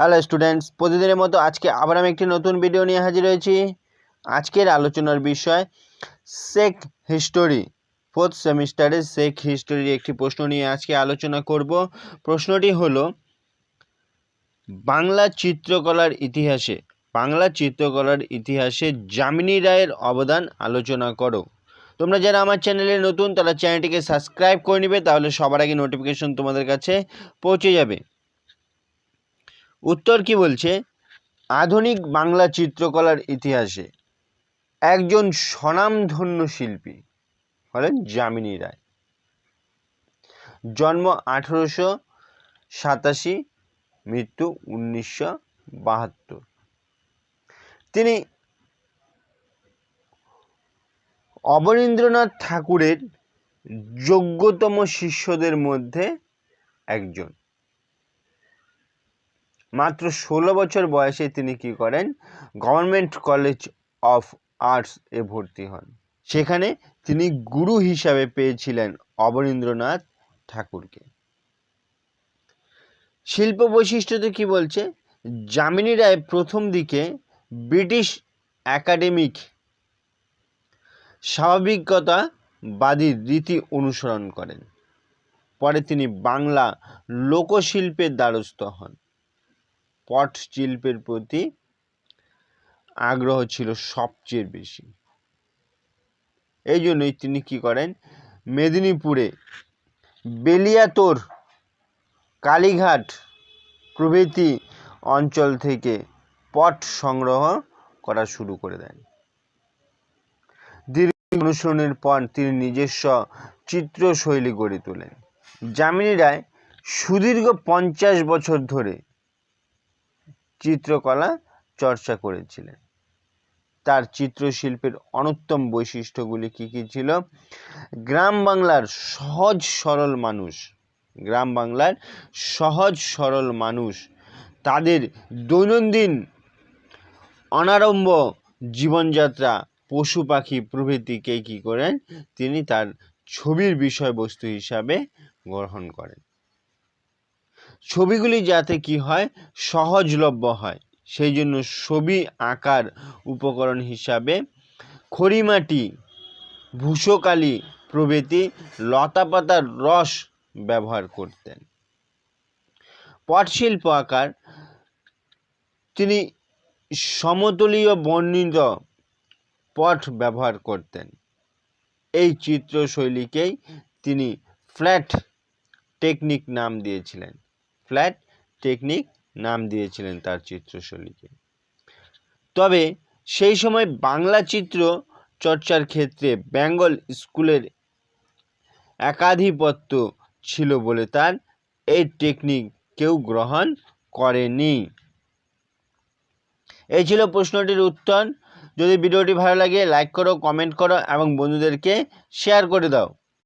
Hello students প্রতিদিনের মতো আজকে আবার আমি একটি নতুন ভিডিও নিয়ে হাজির হয়েছি। আজকের আলোচনার বিষয় শেখ হিস্টোরি ফোর্থ সেমিস্টারে শেখ হিস্টোরির একটি প্রশ্ন নিয়ে আজকে আলোচনা করব। প্রশ্নটি হলো, বাংলা চিত্রকলার ইতিহাসে, বাংলা চিত্রকলার ইতিহাসে যামিনী রায়ের অবদান আলোচনা করো। তোমরা যারা আমার চ্যানেলে নতুন, তারা চ্যানেলটিকে সাবস্ক্রাইব করে নেবে, তাহলে সবার আগে নোটিফিকেশন তোমাদের কাছে পৌঁছে যাবে। উত্তর কি বলছে? আধুনিক বাংলা চিত্রকলার ইতিহাসে একজন স্বনামধন্য শিল্পী হলেন যামিনী রায়। জন্ম আঠেরোশো সাতাশি, মৃত্যু উনিশশো বাহাত্তর। তিনি অবনীন্দ্রনাথ ঠাকুরের যোগ্যতম শিষ্যদের মধ্যে একজন। মাত্র ষোলো বছর বয়সে তিনি কি করেন? গভর্নমেন্ট কলেজ অফ আর্টস এ ভর্তি হন। সেখানে তিনি গুরু হিসাবে পেয়েছিলেন অবনীন্দ্রনাথ ঠাকুরকে। শিল্প বৈশিষ্ট্যতে কি বলছে? যামিনী রায় প্রথম দিকে ব্রিটিশ একাডেমিক স্বাভাবিকতাবাদী রীতি অনুসরণ করেন। পরে তিনি বাংলা লোকশিল্পের দ্বারস্থ হন। পট শিল্পের প্রতি আগ্রহ ছিল সবচেয়ে বেশি। এই জন্যই তিনি কি করেন? মেদিনীপুরে বেলিয়াতোর কালীঘাট প্রভৃতি অঞ্চল থেকে পট সংগ্রহ করা শুরু করে দেন। দীর্ঘ অনুসরণের পর তিনি নিজস্ব চিত্রশৈলী গড়ে তোলেন। যামিনী রায় সুদীর্ঘ পঞ্চাশ বছর ধরে চিত্রকলা চর্চা করেছিলেন। তার চিত্রশিল্পের অন্যতম বৈশিষ্ট্যগুলি কী কী ছিল? গ্রাম বাংলার সহজ সরল মানুষ, গ্রাম বাংলার সহজ সরল মানুষ, তাদের দৈনন্দিন অনারম্ভ জীবনযাত্রা, পশু পাখি প্রভৃতিকে কী করেন? তিনি তার ছবির বিষয়বস্তু হিসাবে গ্রহণ করেন। ছবিগুলি যাতে কি হয়, সহজলভ্য হয়। সেই জন্য ছবি আঁকার উপকরণ হিসাবে খড়িমাটি, ভূষকালি প্রভৃতি লতাপাতার রস ব্যবহার করতেন। পটশিল্প আকার তিনি সমতলীয় বর্ণিত পট ব্যবহার করতেন। এই চিত্রশৈলীকেই তিনি ফ্ল্যাট টেকনিক নাম দিয়েছিলেন। ফ্ল্যাট টেকনিক নাম দিয়েছিলেন তার চিত্রশৈলীকে। তবে সেই সময় বাংলা চিত্র চর্চার ক্ষেত্রে বেঙ্গল স্কুলের একাধিপত্য ছিল বলে তার এই টেকনিক কেউ গ্রহণ করেনি। এই ছিল প্রশ্নটির উত্তর। যদি ভিডিওটি ভালো লাগে, লাইক করো, কমেন্ট করো এবং বন্ধুদেরকে শেয়ার করে দাও।